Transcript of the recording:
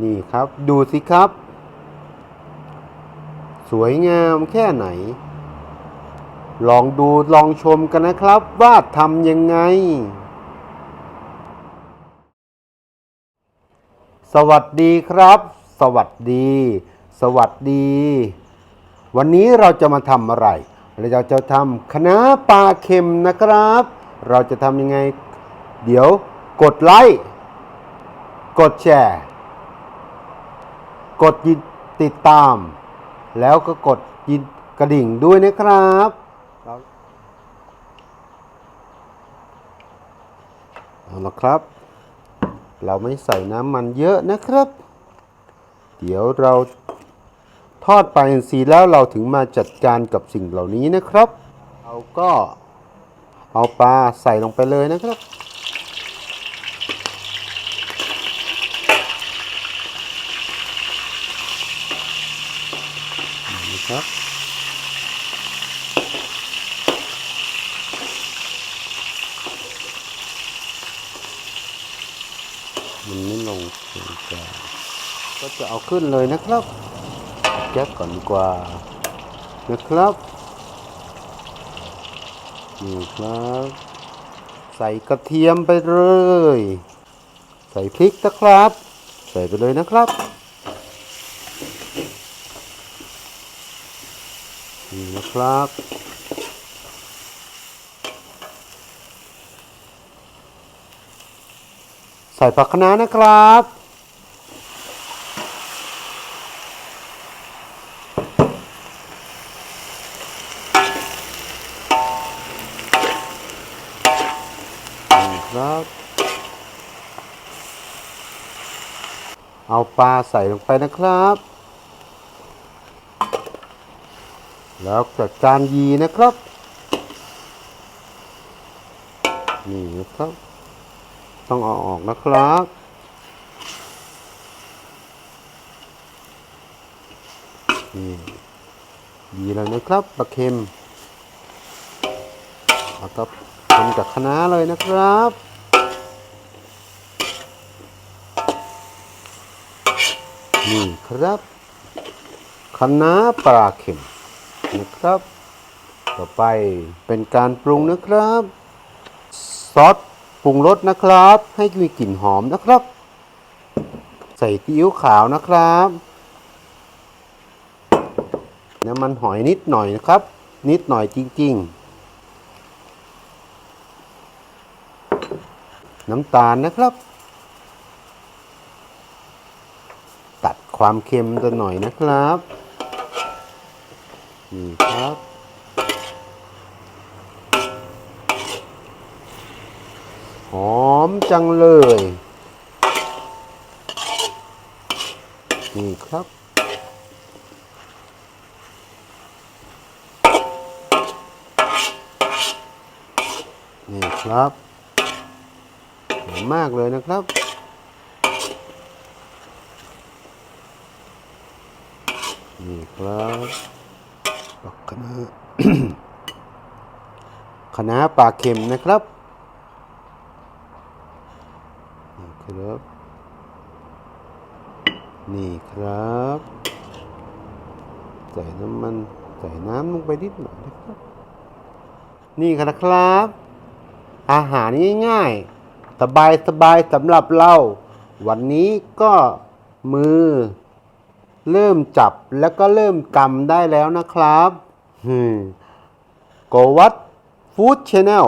นี่ครับดูสิครับ สวยงามแค่ไหน ลองดูลองชมกันนะครับว่าทำยังไง สวัสดีครับ สวัสดี สวัสดี วันนี้เราจะมาทำอะไร เราจะทำคณะปลาเค็มนะครับ เราจะทำยังไง เดี๋ยวกดไลค์กดแชร์ กดติดตาม แล้วก็กดยินกระดิ่งด้วยนะครับเอาละครับ เราไม่ใส่น้ำมันเยอะนะครับ เดี๋ยวเราทอดปลาอินทรีแล้วเราถึงมาจัดการกับสิ่งเหล่านี้นะครับ เราก็เอาปลาใส่ลงไปเลยนะครับ นี่ครับมันไม่ลงตรงกลางก็จะเอาขึ้นเลยนะครับแก๊สก่อนดีกว่านะครับนี่ครับ ใส่กระเทียมไปเลย ใส่พริกนะครับ ใส่ไปเลยนะครับ นี่นะครับ ใส่ผักคะน้านะครับ นี่ครับ เอาปลาใส่ลงไปนะครับ แล้วจัดจานยีนะครับ นี่นะครับ ต้องเอาออกนะครับนี่ดีแล้วนะครับปลาเค็มแล้วก็ทำจากคะน้าเลยนะครับนี่ครับคะน้าปลาเค็ม นะครับ ต่อไปเป็นการปรุงนะครับซอสปรุงรสนะครับ ให้มีกลิ่นหอมนะครับ ใส่ซีอิ๊วขาวนะครับ น้ำมันหอยนิดหน่อยนะครับ นิดหน่อยจริง ๆ น้ำตาลนะครับ ตัดความเค็มตัวหน่อยนะครับ นี่ครับ หอมจังเลย นี่ครับนี่ครับหอมมากเลยนะครับ นี่ครับ ดอกคะน้าคะน้าปลาเค็มนะครับนี่ครับ นี่ครับ ใส่น้ำมันใส่น้ำลงไปนิดหน่อยนะครับ นี่ครับ อาหารง่ายๆ สบายสบายๆสำหรับเรา วันนี้ก็มือ เริ่มจับแล้วก็เริ่มกำได้แล้วนะครับฮึโกวัตฟู้ดชาแนล